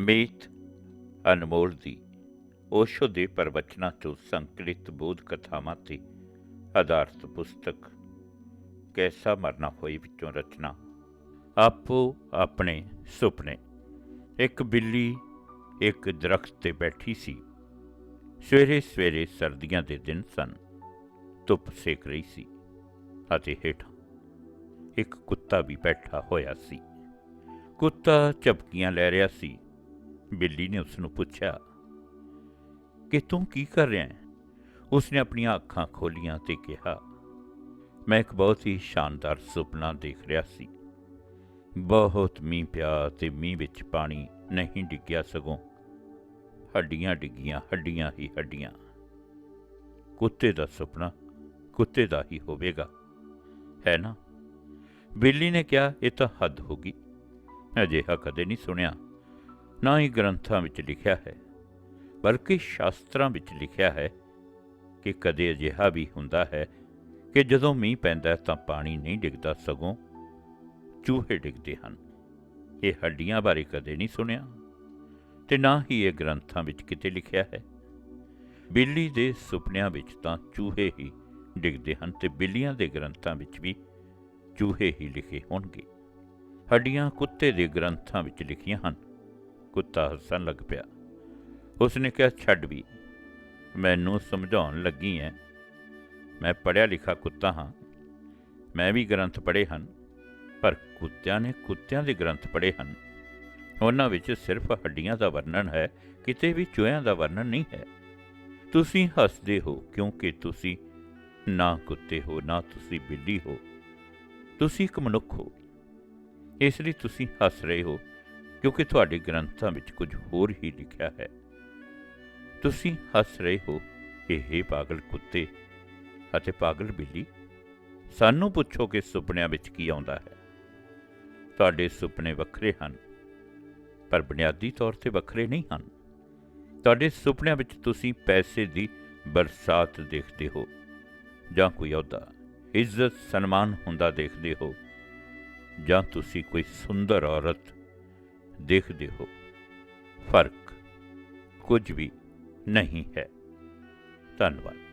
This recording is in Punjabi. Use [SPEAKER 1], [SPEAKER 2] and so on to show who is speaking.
[SPEAKER 1] ਮੇਤ ਅਨਮੋਲ ਦੀ। ਓਸ਼ੋ ਦੇ ਪ੍ਰਵਚਨਾਂ ਤੋਂ ਸੰਕਲਿਤ ਬੋਧ ਕਥਾਵਾਂ ਤੇ ਆਧਾਰਿਤ ਪੁਸਤਕ, ਕੈਸਾ ਮਰਨਾ ਹੋਈ ਵਿੱਚੋਂ ਰਚਨਾ। ਆਪੋ ਆਪਣੇ ਸੁਪਨੇ। ਇੱਕ ਬਿੱਲੀ ਇੱਕ ਦਰਖਤ ਤੇ ਬੈਠੀ ਸੀ। ਸਵੇਰੇ ਸਵੇਰੇ ਸਰਦੀਆਂ ਦੇ ਦਿਨ ਸਨ। ਧੁੱਪ ਸੇਕ ਰਹੀ ਸੀ ਅਤੇ ਹੇਠਾਂ ਇੱਕ ਕੁੱਤਾ ਵੀ ਬੈਠਾ ਹੋਇਆ ਸੀ। ਕੁੱਤਾ ਝਪਕੀਆਂ ਲੈ ਰਿਹਾ ਸੀ। ਬਿੱਲੀ ਨੇ ਉਸ ਨੂੰ ਪੁੱਛਿਆ, ਕਿ ਤੂੰ ਕੀ ਕਰ ਰਿਹਾ ਹੈ? ਉਸਨੇ ਆਪਣੀਆਂ ਅੱਖਾਂ ਖੋਲੀਆਂ ਤੇ ਕਿਹਾ, ਮੈਂ ਇੱਕ ਬਹੁਤ ਹੀ ਸ਼ਾਨਦਾਰ ਸੁਪਨਾ ਦੇਖ ਰਿਹਾ ਸੀ। ਬਹੁਤ ਮੀਂਹ ਪਿਆ ਤੇ ਮੀਂਹ ਵਿੱਚ ਪਾਣੀ ਨਹੀਂ ਡਿੱਗਿਆ ਸਗੋਂ ਹੱਡੀਆਂ ਡਿੱਗੀਆਂ, ਹੱਡੀਆਂ ਹੀ ਹੱਡੀਆਂ। ਕੁੱਤੇ ਦਾ ਸੁਪਨਾ ਕੁੱਤੇ ਦਾ ਹੀ ਹੋਵੇਗਾ, ਹੈ ਨਾ? ਬਿੱਲੀ ਨੇ ਕਿਹਾ, ਇਹ ਤਾਂ ਹੱਦ ਹੋ ਗਈ। ਅਜਿਹਾ ਕਦੇ ਨਹੀਂ ਸੁਣਿਆ। ਨਾ ਹੀ ਗ੍ਰੰਥਾਂ ਵਿੱਚ ਲਿਖਿਆ ਹੈ, ਬਲਕਿ ਸ਼ਾਸਤਰਾਂ ਵਿੱਚ ਲਿਖਿਆ ਹੈ ਕਿ ਕਦੇ ਅਜਿਹਾ ਵੀ ਹੁੰਦਾ ਹੈ ਕਿ ਜਦੋਂ ਮੀਂਹ ਪੈਂਦਾ ਤਾਂ ਪਾਣੀ ਨਹੀਂ ਡਿੱਗਦਾ, ਸਗੋਂ ਚੂਹੇ ਡਿੱਗਦੇ ਹਨ। ਇਹ ਹੱਡੀਆਂ ਬਾਰੇ ਕਦੇ ਨਹੀਂ ਸੁਣਿਆ ਤੇ ਨਾ ਹੀ ਇਹ ਗ੍ਰੰਥਾਂ ਵਿੱਚ ਕਿਤੇ ਲਿਖਿਆ ਹੈ। ਬਿੱਲੀ ਦੇ ਸੁਪਨਿਆਂ ਵਿੱਚ ਤਾਂ ਚੂਹੇ ਹੀ ਡਿੱਗਦੇ ਹਨ ਤੇ ਬਿੱਲੀਆਂ ਦੇ ਗ੍ਰੰਥਾਂ ਵਿੱਚ ਵੀ ਚੂਹੇ ਹੀ ਲਿਖੇ ਹੋਣਗੇ। ਹੱਡੀਆਂ ਕੁੱਤੇ ਦੇ ਗ੍ਰੰਥਾਂ ਵਿੱਚ ਲਿਖੀਆਂ ਹਨ। ਕੁੱਤਾ ਹੱਸਣ ਲੱਗ ਪਿਆ। ਉਸਨੇ ਕਿਹਾ, ਛੱਡ ਵੀ, ਮੈਨੂੰ ਸਮਝਾਉਣ ਲੱਗੀ ਐ। ਮੈਂ ਪੜਿਆ ਲਿਖਾ ਕੁੱਤਾ ਹਾਂ। ਮੈਂ ਵੀ ਗ੍ਰੰਥ ਪੜ੍ਹੇ ਹਨ, ਪਰ ਕੁੱਤਿਆਂ ਨੇ ਕੁੱਤਿਆਂ ਦੇ ਗ੍ਰੰਥ ਪੜ੍ਹੇ ਹਨ। ਉਹਨਾਂ ਵਿੱਚ ਸਿਰਫ ਹੱਡੀਆਂ ਦਾ ਵਰਣਨ ਹੈ, ਕਿਤੇ ਵੀ ਚੂਹਿਆਂ ਦਾ ਵਰਣਨ ਨਹੀਂ ਹੈ। ਤੁਸੀਂ ਹੱਸਦੇ ਹੋ ਕਿਉਂਕਿ ਤੁਸੀਂ ਨਾ ਕੁੱਤੇ ਹੋ, ਨਾ ਤੁਸੀਂ ਬਿੱਲੀ ਹੋ। ਤੁਸੀਂ ਇੱਕ ਮਨੁੱਖ ਹੋ। ਇਸ ਲਈ ਤੁਸੀਂ ਹੱਸ ਰਹੇ ਹੋ। ਕਿਉਂਕਿ ਤੁਹਾਡੇ ਗ੍ਰੰਥਾਂ ਵਿੱਚ ਕੁਝ ਹੋਰ ਹੀ ਲਿਖਿਆ ਹੈ। ਤੁਸੀਂ ਹੱਸ ਰਹੇ ਹੋ ਇਹ ਪਾਗਲ ਕੁੱਤੇ ਅਤੇ ਪਾਗਲ ਬਿੱਲੀ, ਸਾਨੂੰ ਪੁੱਛੋ ਕਿ ਸੁਪਨਿਆਂ ਵਿੱਚ ਕੀ ਆਉਂਦਾ ਹੈ। ਤੁਹਾਡੇ ਸੁਪਨੇ ਵੱਖਰੇ ਹਨ, ਪਰ ਬੁਨਿਆਦੀ ਤੌਰ ਤੇ ਵੱਖਰੇ ਨਹੀਂ ਹਨ। ਤੁਹਾਡੇ ਸੁਪਨਿਆਂ ਵਿੱਚ ਤੁਸੀਂ ਪੈਸੇ ਦੀ ਬਰਸਾਤ ਦੇਖਦੇ ਹੋ ਜਾਂ ਕੋਈ ਅਹੁਦਾ, ਇੱਜ਼ਤ, ਸਨਮਾਨ ਹੁੰਦਾ ਦੇਖਦੇ ਹੋ ਜਾਂ ਤੁਸੀਂ ਕੋਈ ਸੁੰਦਰ ਔਰਤ ਦੇਖਦੇ ਹੋ। ਫ਼ਰਕ ਕੁਝ ਵੀ ਨਹੀਂ ਹੈ। ਧੰਨਵਾਦ।